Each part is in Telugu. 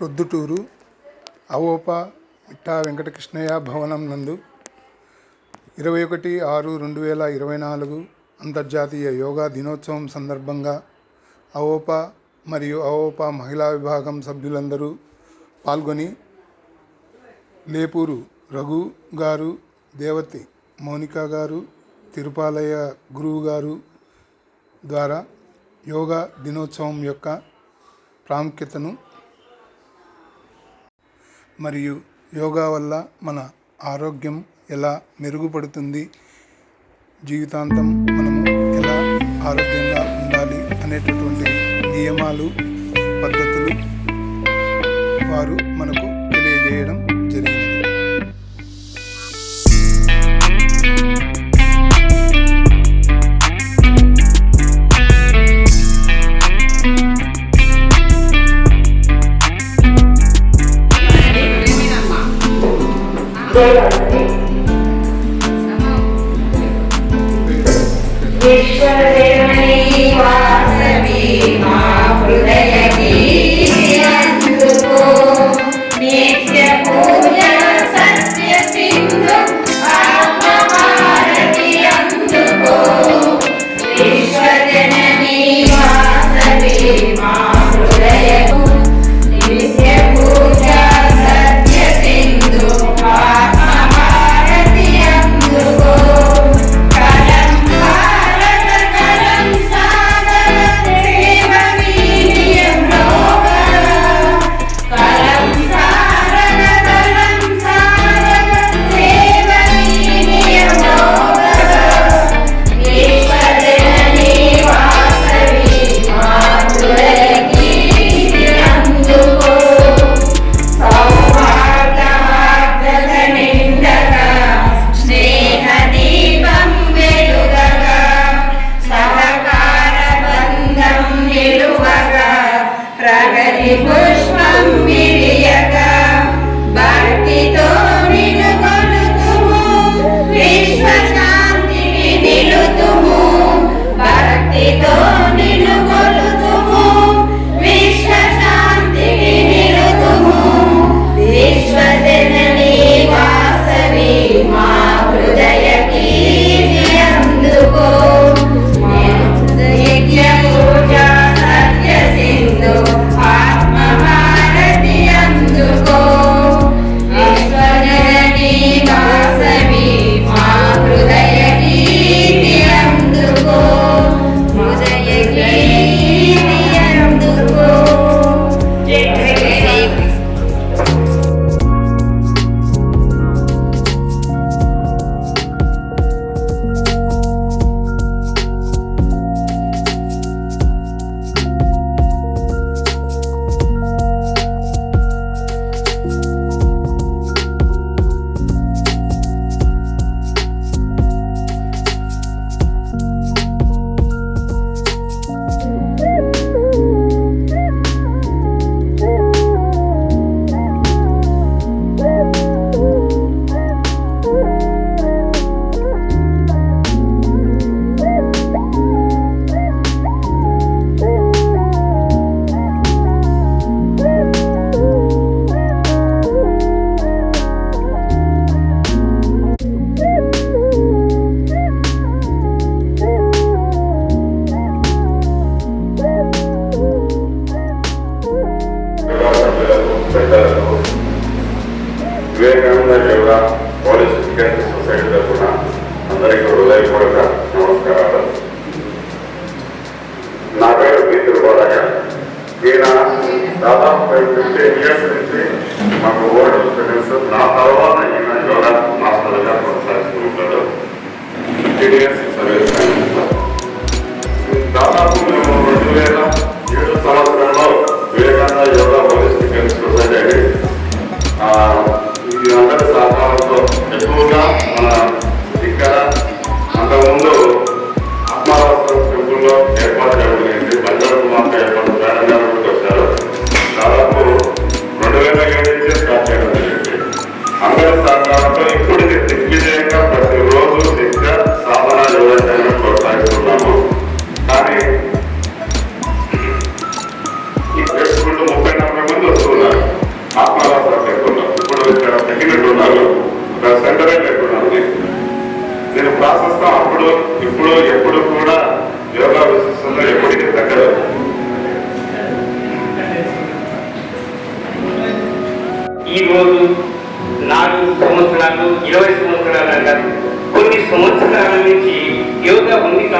ప్రొద్దుటూరు అవోప ఇట్టా వెంకటకృష్ణయ్య భవనం నందు ఇరవై ఒకటి ఆరు రెండు వేల ఇరవై నాలుగు అంతర్జాతీయ యోగా దినోత్సవం సందర్భంగా అవోప మరియు అవోప మహిళా విభాగం సభ్యులందరూ పాల్గొని లేపూరు రఘు గారు దేవతి మౌనిక గారు తిరుపాలయ గురువు గారు ద్వారా యోగా దినోత్సవం యొక్క ప్రాముఖ్యతను మరియు యోగా వల్ల మన ఆరోగ్యం ఎలా మెరుగుపడుతుంది జీవితాంతం మనము ఎలా ఆరోగ్యంగా ఉండాలి అనేటటువంటి నియమాలు పద్ధతులు వారు మనకు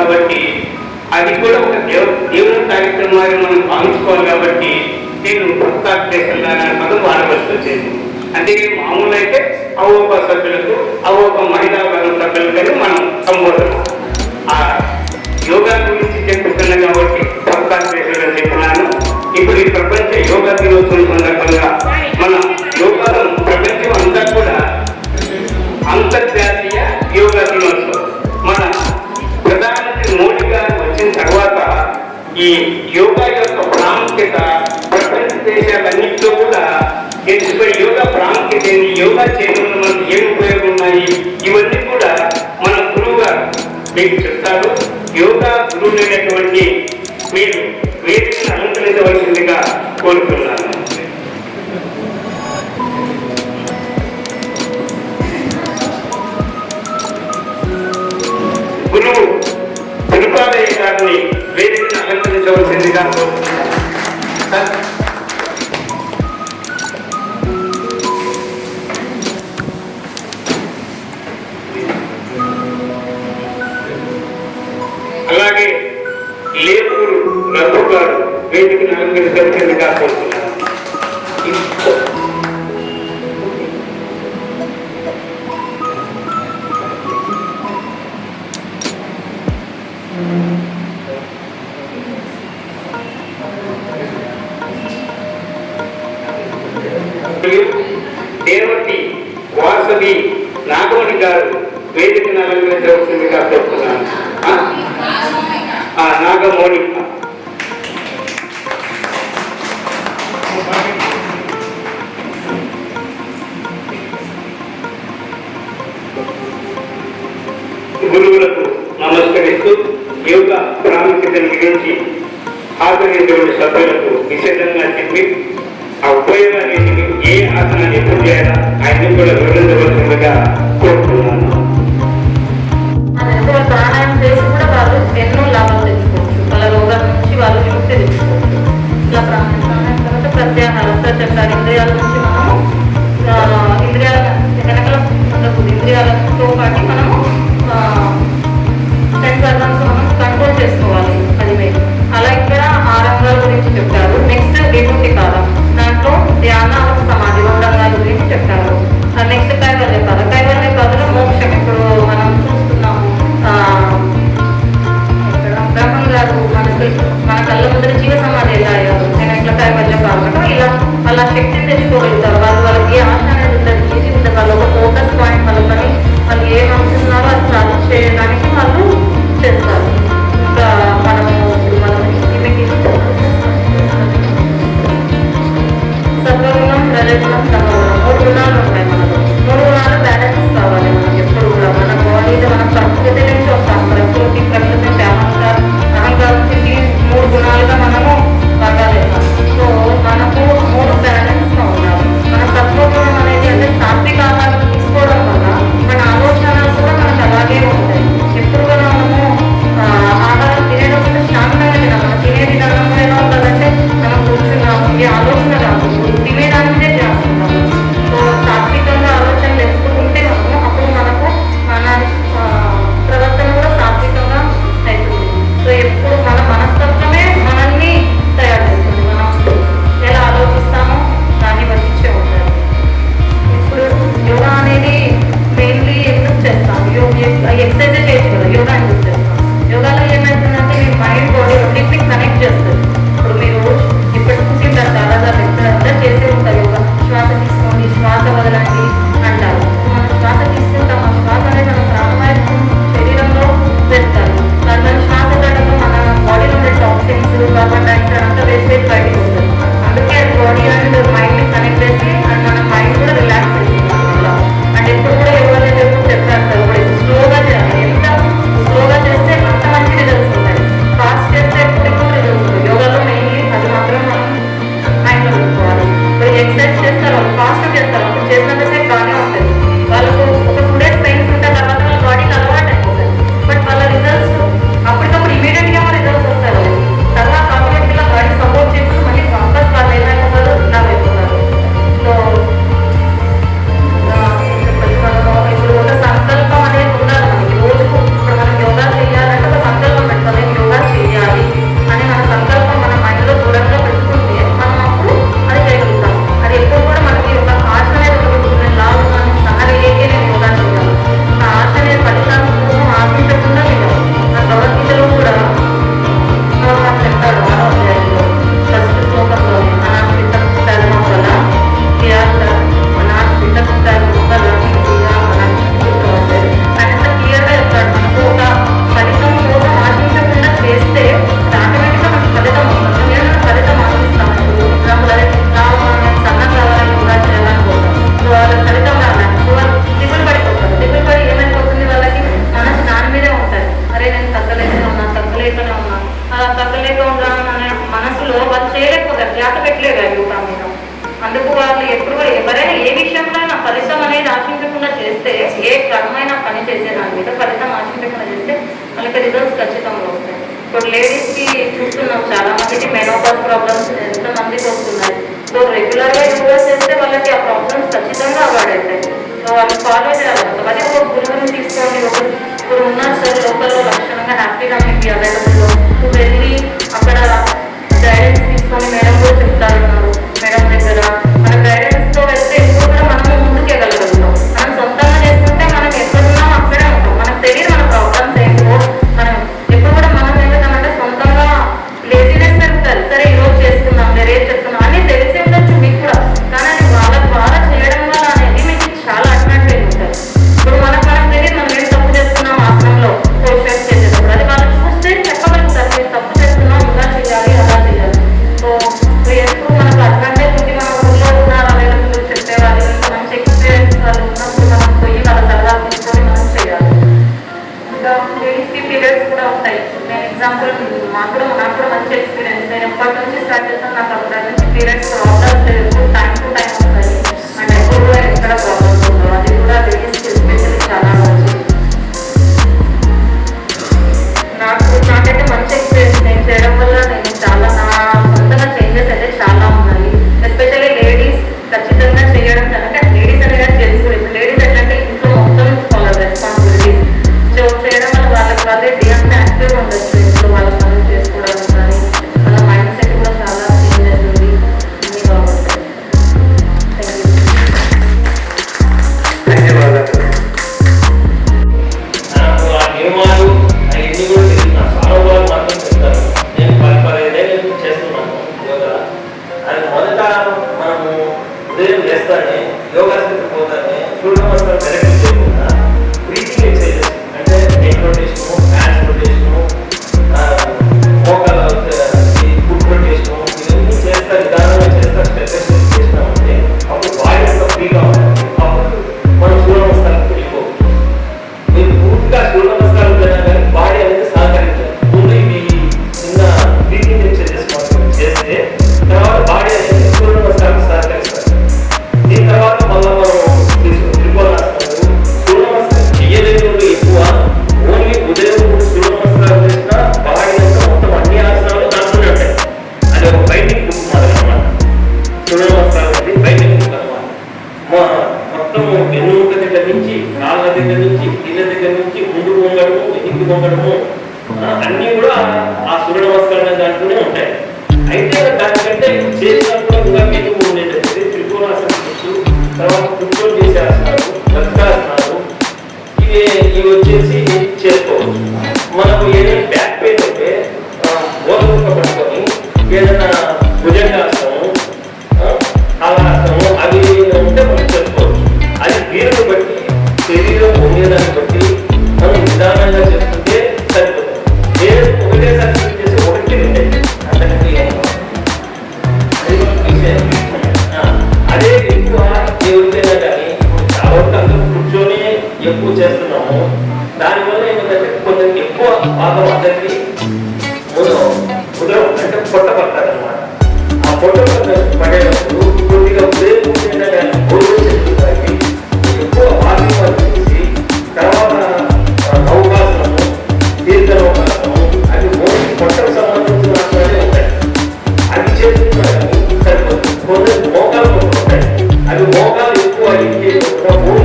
కాబట్టి అది కూడా ఒక దేవ దేవుని కార్యక్రమాన్ని మనం భావించుకోవాలి కాబట్టి నేను ప్రస్తావించేసిన దాని పదం వాడవలసి వచ్చేది అంటే మామూలు అయితే అవోప సభ్యులకు అవోప మహిళా వర్గం సభ్యులకని మనం సంబోధన. ఆ యోగా గురించి చెప్పుకున్నాను కాబట్టి ప్రస్తావించేసిన చెప్పినాను. ఇప్పుడు ఈ ప్రపంచ యోగా దినోత్సవం సందర్భంగా మన యోగా ప్రపంచం అంతా కూడా అంతర్జాతీయ యోగా దినోత్సవం. ఈ యోగా యొక్క ప్రాముఖ్యత ప్రపంచ దేశాలన్నింటిలో కూడా తెలుసుకుని యోగా ప్రాముఖ్యత ఏంటి యోగా చేయడం వల్ల మనకు ఏం ఉపయోగం ఉన్నాయి ఇవన్నీ కూడా మన గురువు గారు మీకు చెప్తారు. యోగా గురువులైనటువంటి మీరు వేదికను అలంకరించవలసిందిగా కోరుతున్నాను. ఆదరించేటువంటి సభ్యులకు నిషేధంగా చెప్పి ఆ ఉపయోగాన్ని ఏ ఆసనాన్ని ఎప్పుడు చేయాలా ఆయన కూడా వివరించవలసిందిగా కోరుతున్నాను. ప్రాణాయామం చేసి కూడా ఇంద్రియాల నుంచి మనము ఇంద్రియాల వెనకల ఇంద్రియాలతో పాటు మనం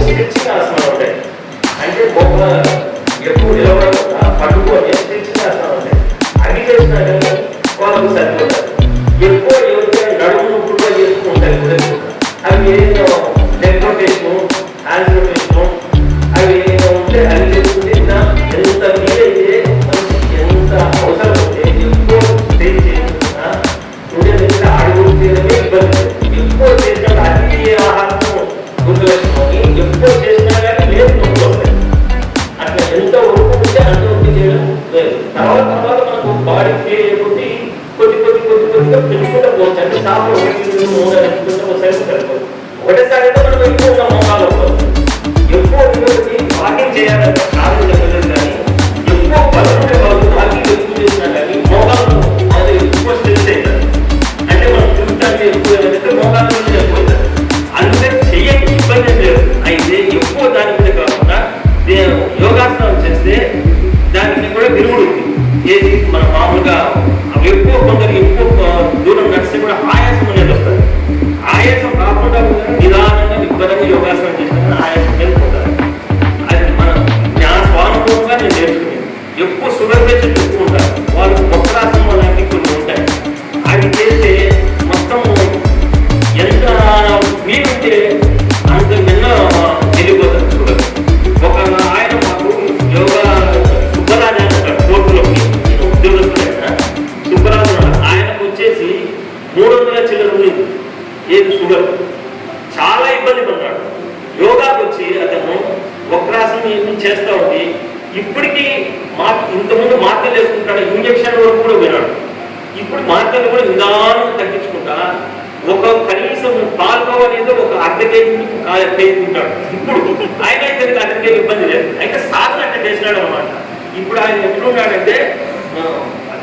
It's not ఉంది ఇప్పటికీ మా ఇంతకుముందు మాత్రలు వేసుకుంటాడు ఇంజక్షన్ వరకు కూడా వినాడు ఇప్పుడు మాత్రలు కూడా నిదానం తగ్గించుకుంటా ఒక కనీసం పాల్గొవ అనేది ఒక అర్ధ కేజీ నుంచి తింటాడు ఇప్పుడు ఆయన అయితే అతనికి ఇబ్బంది లేదు. అయితే సాధన అట్లా చేసినాడు అనమాట ఇప్పుడు ఆయన ఎట్లున్నాడంటే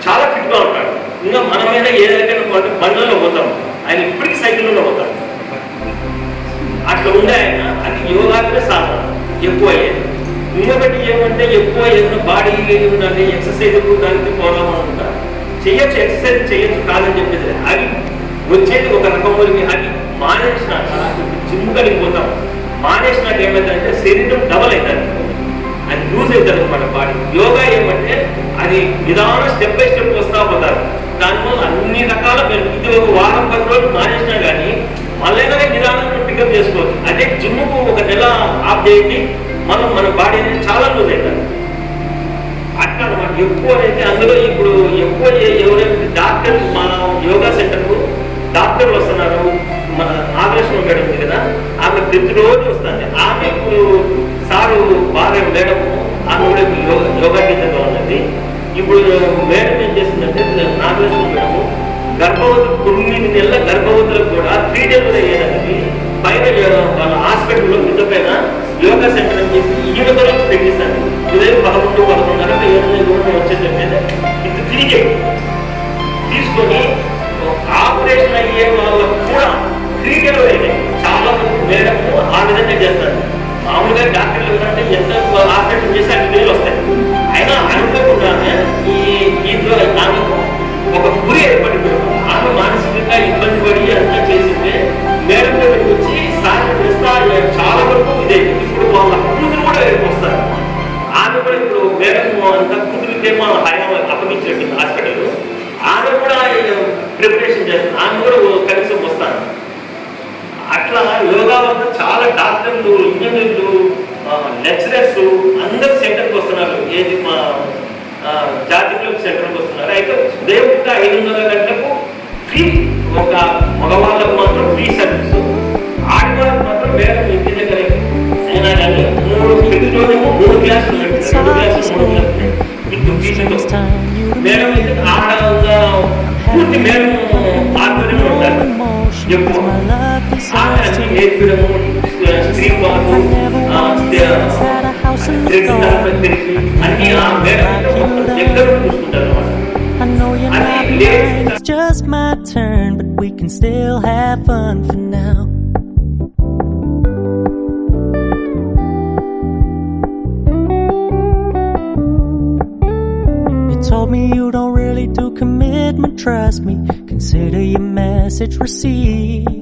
చాలా ఫిట్గా ఉంటాడు. ఇంకా మనమైనా ఏదైనా బండ్లలో పోతాం ఆయన ఇప్పటికీ సైకిల్లో పోతాడు. అట్లా ఉండే ఆయన అది యోగాగ్ర సాధన. ఎక్కువ అయ్యేది. ఇంకొకటి ఏమంటే ఎక్కువ ఏదైనా బాడీ ఉండాలి ఎక్సర్సైజ్ దానికి పోదామని ఉంటారు చేయొచ్చు ఎక్సర్సైజ్ చేయొచ్చు కాదని చెప్పేది అవి వచ్చేది ఒక రకం వరకు అవి మానేసినాక జిమ్ కలిగి పోతాం. మానేసినాక ఏమైందంటే శరీరం డబల్ అవుతుంది. అది లూజ్ అవుతుంది అనమాట బాడీ. యోగా ఏమంటే అది నిదానం స్టెప్ బై స్టెప్ వస్తా పోతారు. దానివల్ల అన్ని రకాల ఇది ఒక వారం పది రోజులు మానేసినా కానీ మళ్ళీ నిదానం పికప్ చేసుకోవచ్చు. అదే జిమ్కు ఒక నెల ఆఫ్ చేయండి మనం మన బాడీ అనేది చాలా లూజ్ అవుతుంది అట్లా అనమాట ఎక్కువ అయితే అందులో ఇప్పుడు ఎక్కువ ఎవరైతే డాక్టర్ మన యోగా సెంటర్కు డాక్టర్లు వస్తున్నారు మన నాగలక్ష్మి మేడం ఉంది కదా ఆమె ప్రతిరోజు వస్తుంది. ఆమె ఇప్పుడు సారు బాగా మేడం ఆమె కూడా యోగా యోగా టీచర్గా ఉన్నది. ఇప్పుడు మేడం ఏం చేస్తుందంటే నాగలక్ష్మి మేడం గర్భవతి తొమ్మిది నెలల గర్భవతులకు కూడా త్రీ డేస్ అయ్యేదానికి పైన వాళ్ళ హాస్పిటల్లో మిద్ద పైన యోగా సెంటర్ అని చెప్పి ఈ విధంగా పెట్టిస్తాను ఉదయం పదకొండు పదకొండున్నర ఏడు దూరం వచ్చేది చెప్పేది ఇది తిరిగి తీసుకొని ఆపరేషన్ అయ్యే వాళ్ళకు కూడా క్రీడలు డెలివరీ చాలా మంది మేడం ఆ విధంగా చేస్తారు. మామూలుగా డాక్టర్లు ఏంటంటే ఎంత ఆపరేషన్ చేసి అన్ని వేలు వస్తాయి. అయినా అనుకోకుండానే ఈ party. I not mean, yes. mine, it's just my turn, but we can still have fun for now. You told me you don't really do commitment, trust me. Consider your message received.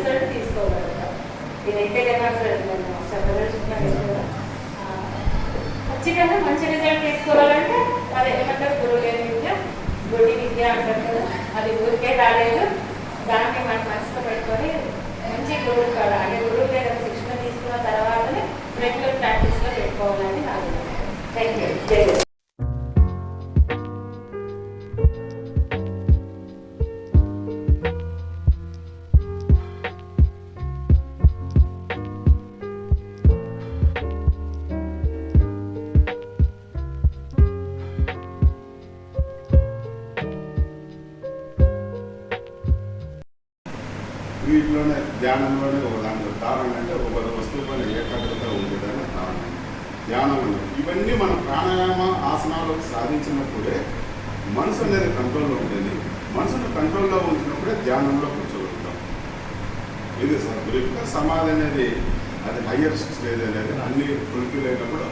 నేనైతే కదా. ఖచ్చితంగా మంచి రిజల్ట్ తీసుకోవాలంటే అది ఏమంటారు? గురువు లేని విద్య గుడి విద్య అంటారు కదా. అది ఊరికే రాలేదు. దాన్ని మనం మనసులో పెట్టుకొని మంచి గురువు కాదు అంటే గురువు దగ్గర శిక్షణ తీసుకున్న తర్వాతనే రెగ్యులర్ ప్రాక్టీస్లో పెట్టుకోవాలని నా థ్యాంక్ యూ ధ్యానంలోనే ఒక దాంట్లో ధారణ అంటే ఒక వస్తువు పైన ఏకాగ్రత ఉండేదాన్ని ధారణ ధ్యానం ఇవన్నీ మన ప్రాణాయామ ఆసనాలు సాధించినప్పుడే మనసు అనేది కంట్రోల్లో ఉంటుంది మనసును కంట్రోల్లో ఉంచినప్పుడే ధ్యానంలో కూర్చోగలుగుతాం ఇది సార్ బ్రీఫ్గా సమాధి అనేది అది హయ్యర్ స్టేజ్ అనేది అన్ని ఫుల్ఫిల్ అయినప్పుడు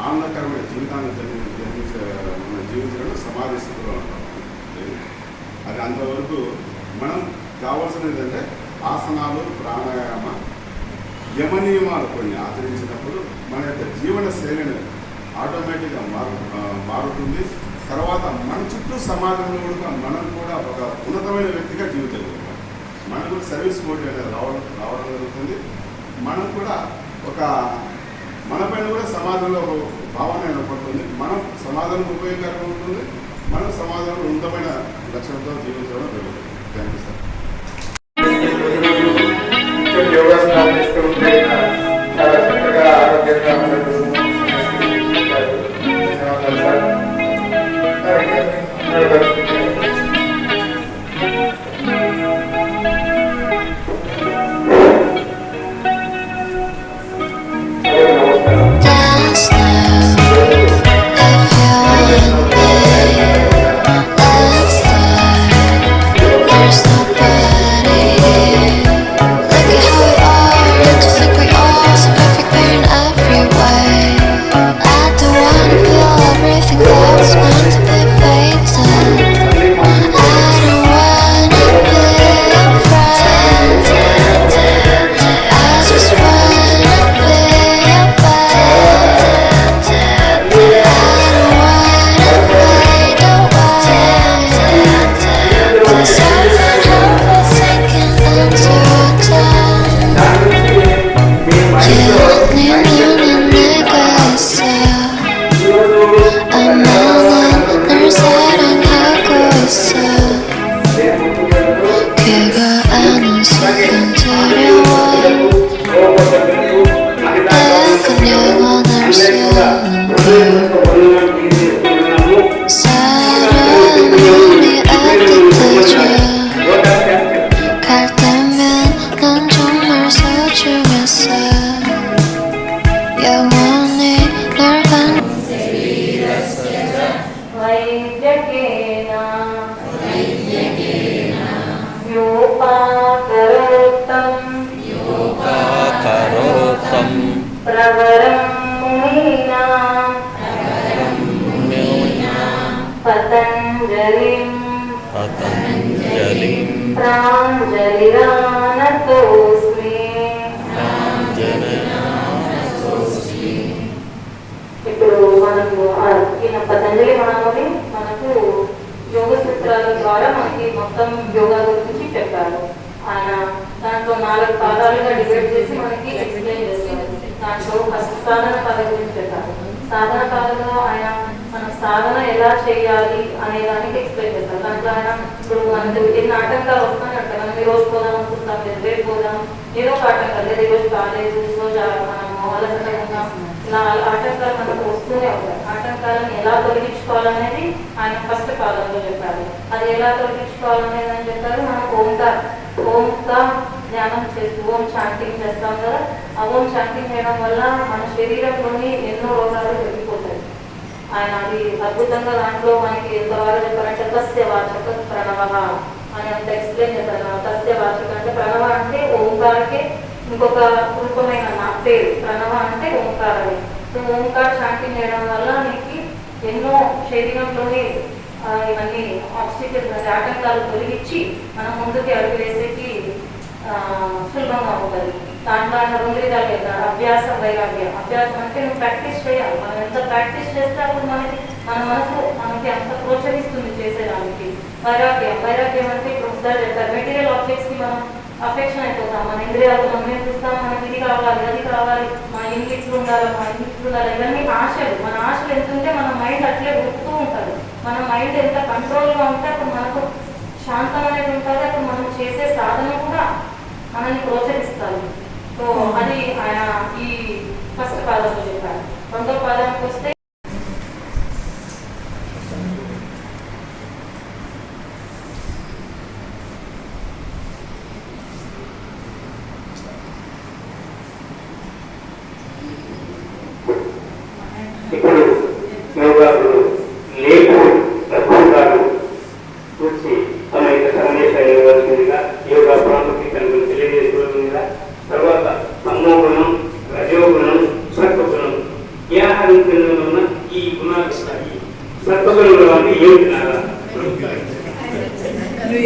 ఆనందకరమైన జీవితాన్ని జన్మించే మన జీవితంలో సమాధి స్థితిలో ఉంటాం. అది అంతవరకు మనం కావాల్సినది ఏంటంటే ఆసనాలు ప్రాణాయామ యమనియమాలు కొన్ని ఆచరించినప్పుడు మన యొక్క జీవన శైలిని ఆటోమేటిక్గా మారు మారుతుంది. తర్వాత మన చుట్టూ సమాజంలో కూడా మనం కూడా ఒక ఉన్నతమైన వ్యక్తిగా జీవించగలుగుతాం మనకు కూడా సర్వీస్ మోడ్ అనేది రావడం రావడం జరుగుతుంది. మనం కూడా ఒక మన పైన కూడా సమాజంలో ఒక భావన ఏర్పడుతుంది. మనం సమాజానికి ఉపయోగకరంగా ఉంటుంది. మనం సమాజంలో ఉన్నతమైన లక్ష్యంతో జీవించడం జరుగుతుంది. Thank you sir. ప్రాంజలిరానతోస్మి ఇప్పుడు మనకు ఆ ఈయన పతంజలి మహాముని మనకు యోగ సూత్రాల ద్వారా మనకి మొత్తం యోగా గురించి చెప్పారు. ఆయన దాంట్లో నాలుగు పాదాలుగా డివైడ్ చేసి మనకి ఎక్స్ప్లెయిన్ చేస్తారు దాంట్లో ఫస్ట్ సాధన పాద గురించి చెప్పారు. సాధన పాదలో ఆయన మనం సాధన ఎలా చేయాలి అనే దానికి ఎక్స్ప్లెయిన్ చేస్తారు దాంట్లో ఆయన ఇప్పుడు మనకు ఎన్ని ఆటంకాలు వస్తాయి అంటే మనం ఈ రోజు పోదాం అనుకుంటాం లేదు రేపు పోదాం ఏదో ఒక ఆటంకాలు లేదు ఈ రోజు కాలేదు ఈ రోజు మనం అలసటగా ఉన్నాం ఇలా ఆటంకాలు మనకు వస్తూనే ఉంటాయి. ఆటంకాలను ఎలా తొలగించుకోవాలనేది ఆయన ఫస్ట్ కాలంలో చెప్పారు. అది ఎలా తొలగించుకోవాలనేది అని చెప్పారు. మనం ఓంకార్ ఓంకా ధ్యానం చేస్తూ ఓం శాంతింగ్ చేస్తాం కదా. ఆ ఓం శాంతింగ్ చేయడం వల్ల మన శరీరంలోని ఎన్నో రోగాలు తగ్గిపోతాయి ఆయన అది అద్భుతంగా దాంట్లో మనకి ఎంతవరకు చెప్పారంటే తస్య వాచక ప్రణవ అని అంత ఎక్స్ప్లెయిన్ చేశారు తస్య వాచక అంటే ప్రణవ అంటే ఓంకారకే ఇంకొక రూపమైన నా పేరు. ప్రణవ అంటే ఓంకారమే సో ఓంకార శాంతి చేయడం వల్ల నీకు ఎన్నో శరీరంలోని ఇవన్నీ ఆబ్స్టికల్స్ ఆటంకాలు తొలగించి మనం ముందుకి అడుగు వేసేకి సులభంగా ఉంటుంది దాంట్లో అన్న రెండు లేదా అభ్యాసం వైరాగ్యం అభ్యాసం అంటే నువ్వు ప్రాక్టీస్ చేయాలి. మనం ఎంత ప్రాక్టీస్ చేస్తే అప్పుడు మనకి మన మనసు మనకి అంత ప్రోత్సహిస్తుంది చేసేదానికి. వైరాగ్యం వైరాగ్యం అంటే ఇప్పుడు ఒకసారి చెప్తారు మెటీరియల్ ఆబ్జెక్ట్స్కి మనం అఫెక్షన్ అయిపోతాం. మన ఇంద్రియాలు మనం ఏం చూస్తాం? మనకి ఇది కావాలి అది కావాలి. మన ఇంటి ఇట్లు ఉండాలి మన ఇంటి ఇట్లు ఉండాలి? ఇవన్నీ ఆశలు. మన ఆశలు ఎంత ఉంటే మన మైండ్ అట్లే గుర్తూ ఉంటుంది. మన మైండ్ ఎంత కంట్రోల్గా ఉంటే అప్పుడు మనకు శాంతం అనేది ఉంటుంది. అప్పుడు మనం చేసే సాధన కూడా మనల్ని ప్రోత్సహిస్తారు అని ఆయన ఈ ఫస్ట్ పాదంలో చెప్పారు రెండో పాదానికి వస్తే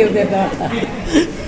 Deus é.